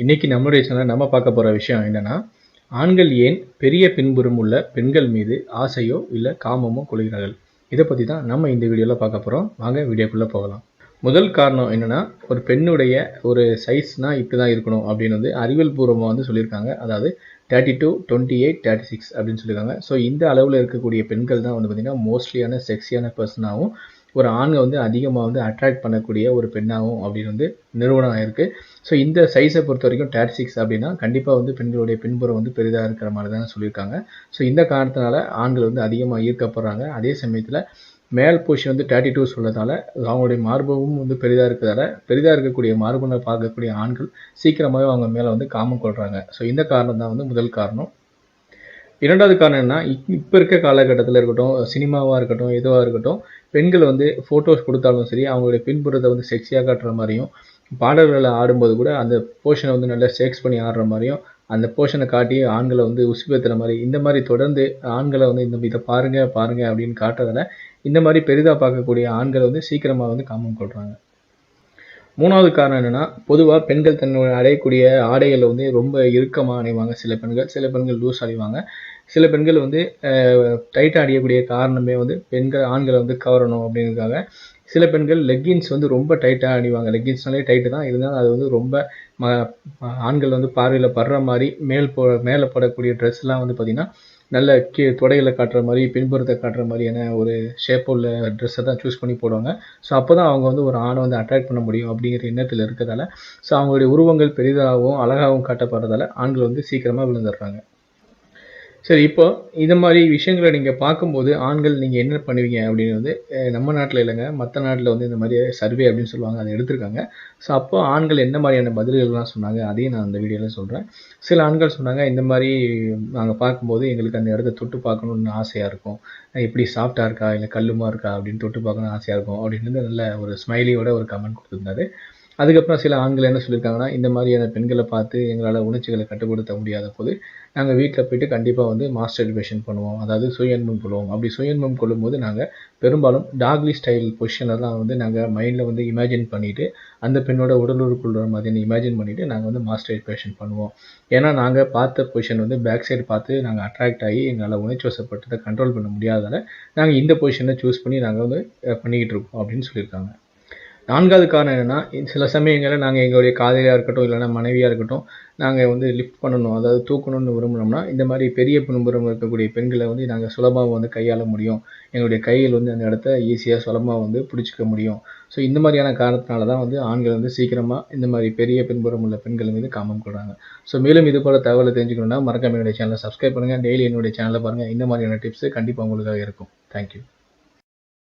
இன்னைக்கு நம்மளுடைய சேனல் நம்ம பார்க்க போகிற விஷயம் என்னன்னா ஆண்கள் ஏன் பெரிய பின்புறம் உள்ள பெண்கள் மீது ஆசையோ இல்லை காமமோ கொள்கிறார்கள்? இதை பற்றி தான் நம்ம இந்த வீடியோவில் பார்க்க போகிறோம் வாங்க வீடியோக்குள்ளே போகலாம். முதல் காரணம் என்னென்னா ஒரு பெண்ணுடைய ஒரு சைஸ்னால் இப்படி தான் இருக்கணும் அப்படின்னு வந்து அறிவியல் பூர்வமாக வந்து சொல்லியிருக்காங்க. அதாவது thirty two twenty eight thirty six அப்படின்னு சொல்லியிருக்காங்க. ஸோ இந்த அளவில் இருக்கக்கூடிய பெண்கள் தான் வந்து பார்த்திங்கன்னா மோஸ்ட்லியான செக்ஸியான பர்சனாகவும் ஒரு ஆண்கள் வந்து அதிகமாக வந்து அட்ராக்ட் பண்ணக்கூடிய ஒரு பெண்ணாகவும் அப்படின்னு வந்து நிறுவனம் ஆயிருக்கு ஸோ இந்த சைஸை பொறுத்த வரைக்கும் டேட் சிக்ஸ் அப்படின்னா கண்டிப்பாக வந்து பெண்களுடைய பின்புறம் வந்து பெரிதாக இருக்கிற மாதிரி தான் சொல்லியிருக்காங்க. ஸோ இந்த காரணத்தினால ஆண்கள் வந்து அதிகமாக ஈர்க்கப்படுறாங்க. அதே சமயத்தில் மேல் போர்ஷன் வந்து தேர்ட்டி டூ சொல்லதால அவங்களுடைய மார்பகமும் வந்து பெரிதாக இருக்கிறதால பெரிதாக இருக்கக்கூடிய மார்பனை பார்க்கக்கூடிய ஆண்கள் சீக்கிரமாகவே அவங்க மேலே வந்து காமம் கொள்கிறாங்க ஸோ இந்த காரணம் தான் வந்து முதல் காரணம். இரண்டாவது காரணம் என்ன இப்போ இருக்க காலகட்டத்தில் இருக்கட்டும் சினிமாவாக இருக்கட்டும் எதுவாக இருக்கட்டும் பெண்கள் வந்து ஃபோட்டோஸ் கொடுத்தாலும் சரி அவங்களுடைய பின்புறத்தை வந்து செக்ஸியாக காட்டுற மாதிரியும் பாடல்களை ஆடும்போது கூட அந்த போர்ஷனை வந்து நல்லா சேக்ஸ் பண்ணி ஆடுற மாதிரியும் அந்த போர்ஷனை காட்டி ஆண்களை வந்து உசுப்பேற்றுற மாதிரி இந்த மாதிரி தொடர்ந்து ஆண்களை வந்து இந்த இதை பாருங்க பாருங்க அப்படின்னு காட்டுறதால இந்த மாதிரி பெரிதாக பார்க்கக்கூடிய ஆண்களை வந்து சீக்கிரமாக வந்து காமம் கொள்கிறாங்க மூணாவது காரணம் என்னென்னா பொதுவாக பெண்கள் தன்னுடைய அடையக்கூடிய ஆடைகளை வந்து ரொம்ப இறுக்கமாக அணிவாங்க. சில பெண்கள் சில பெண்கள் லூஸ் அணிவாங்க. சில பெண்கள் வந்து டைட்டாக அடியக்கூடிய காரணமே வந்து பெண்கள் ஆண்களை வந்து கவரணும் அப்படிங்கிறதுக்காக சில பெண்கள் லெக்கின்ஸ் வந்து ரொம்ப டைட்டாக அணிவாங்க லெக்கின்ஸ்னாலே டைட்டு தான். இருந்தாலும் அது வந்து ரொம்ப ம ஆண்கள் வந்து பார்வையில் படுற மாதிரி மேல் போ மேலே போடக்கூடிய ட்ரெஸ்லாம் வந்து பார்த்திங்கன்னா நல்ல கீ தொடைகளை காட்டுற மாதிரி பின்புறத்தை காட்டுற மாதிரியான ஒரு ஷேப் உள்ள ட்ரெஸ்ஸை தான் சூஸ் பண்ணி போடுவாங்க. ஸோ அப்போ தான் அவங்க வந்து ஒரு ஆணை வந்து அட்ராக்ட் பண்ண முடியும் அப்படிங்கிற எண்ணத்தில் இருக்கிறதால ஸோ அவங்களுடைய உருவங்கள் பெரிதாகவும் அழகாகவும் காட்டப்படுறதால ஆண்கள் வந்து சீக்கிரமாக விழுந்துடுறாங்க. சரி இப்போ இந்த மாதிரி விஷயங்களை நீங்கள் பார்க்கும்போது ஆண்கள் நீங்கள் என்ன பண்ணுவீங்க அப்படின்னு வந்து நம்ம நாட்டில் இல்லைங்க. மற்ற நாட்டில் வந்து இந்த மாதிரி சர்வே அப்படின்னு சொல்லுவாங்க அதை எடுத்திருக்காங்க. ஸோ அப்போ ஆண்கள் என்ன மாதிரியான பதில்கள்லாம் சொன்னாங்க? அதையும் நான் அந்த வீடியோவில் சொல்கிறேன் சில ஆண்கள் சொன்னாங்க இந்த மாதிரி நாங்கள் பார்க்கும்போது எங்களுக்கு அந்த இடத்த தொட்டு பார்க்கணுன்னு ஆசையாக இருக்கும். எப்படி சாஃப்டாக இருக்கா? இல்லை கல்லுமா இருக்கா? அப்படின்னு தொட்டு பார்க்கணும்னு ஆசையாக இருக்கும். அப்படின்னு நல்ல ஒரு ஸ்மைலியோட ஒரு கமெண்ட் கொடுத்துருந்தாரு. அதுக்கப்புறம் சில ஆண்கள் என்ன சொல்லியிருக்காங்கன்னா இந்த மாதிரியான பெண்களை பார்த்து எங்களால் உணர்ச்சிகளை கட்டுப்படுத்த முடியாத போது நாங்கள் வீட்டில் போயிட்டு கண்டிப்பாக வந்து மாஸ்டர் எஜுகேஷன் பண்ணுவோம். அதாவது சுயன்பம் கொள்வோம். அப்படி சுயன்பம் கொள்ளும்போது நாங்கள் பெரும்பாலும் டாக்லி ஸ்டைல் பொசிஷனில் தான் வந்து நாங்கள் மைண்டில் வந்து இமேஜின் பண்ணிவிட்டு அந்த பெண்ணோட உடலுறுக்குள்ள மாதிரி இமேஜின் பண்ணிவிட்டு நாங்கள் வந்து மாஸ்டர் எஜுகேஷன் பண்ணுவோம். ஏன்னா நாங்கள் பார்த்த பொசிஷன் வந்து பேக் சைடு பார்த்து நாங்கள் அட்ராக்ட் ஆகி எங்களால் உணர்ச்சி வசப்பட்டதை கண்ட்ரோல் பண்ண முடியாததால் நாங்கள் இந்த பொசிஷனை சூஸ் பண்ணி நாங்கள் வந்து பண்ணிக்கிட்டு இருக்கோம் அப்படின்னு சொல்லியிருக்காங்க. நான்காவது காரணம் என்னென்னா சில சமயங்களில் நாங்கள் எங்களுடைய காதலியாக இருக்கட்டும் இல்லைனா மனைவியாக இருக்கட்டும் நாங்கள் வந்து லிஃப்ட் பண்ணணும் அதாவது தூக்கணும்னு விரும்பினோம்னா இந்த மாதிரி பெரிய பின்புறம் இருக்கக்கூடிய பெண்களை வந்து நாங்கள் சுலபமாக வந்து கையாள முடியும். எங்களுடைய கையில் வந்து அந்த இடத்த ஈஸியாக சுலபமாக வந்து பிடிச்சிக்க முடியும். ஸோ இந்த மாதிரியான காரணத்தினால தான் வந்து ஆண்கள் வந்து சீக்கிரமாக இந்த மாதிரி பெரிய பின்புறம் உள்ள பெண்கள் மீது காமம் கொள்கிறாங்க ஸோ மேலும் இது போல் தகவலை தெரிஞ்சுக்கணும்னா மறக்காம என்னுடைய சேனலை சப்ஸ்கிரைப் பண்ணுங்கள் டெய்லி என்னுடைய சேனலை பாருங்கள் இந்த மாதிரியான டிப்ஸு கண்டிப்பாக உங்களுக்காக இருக்கும். தேங்க்யூ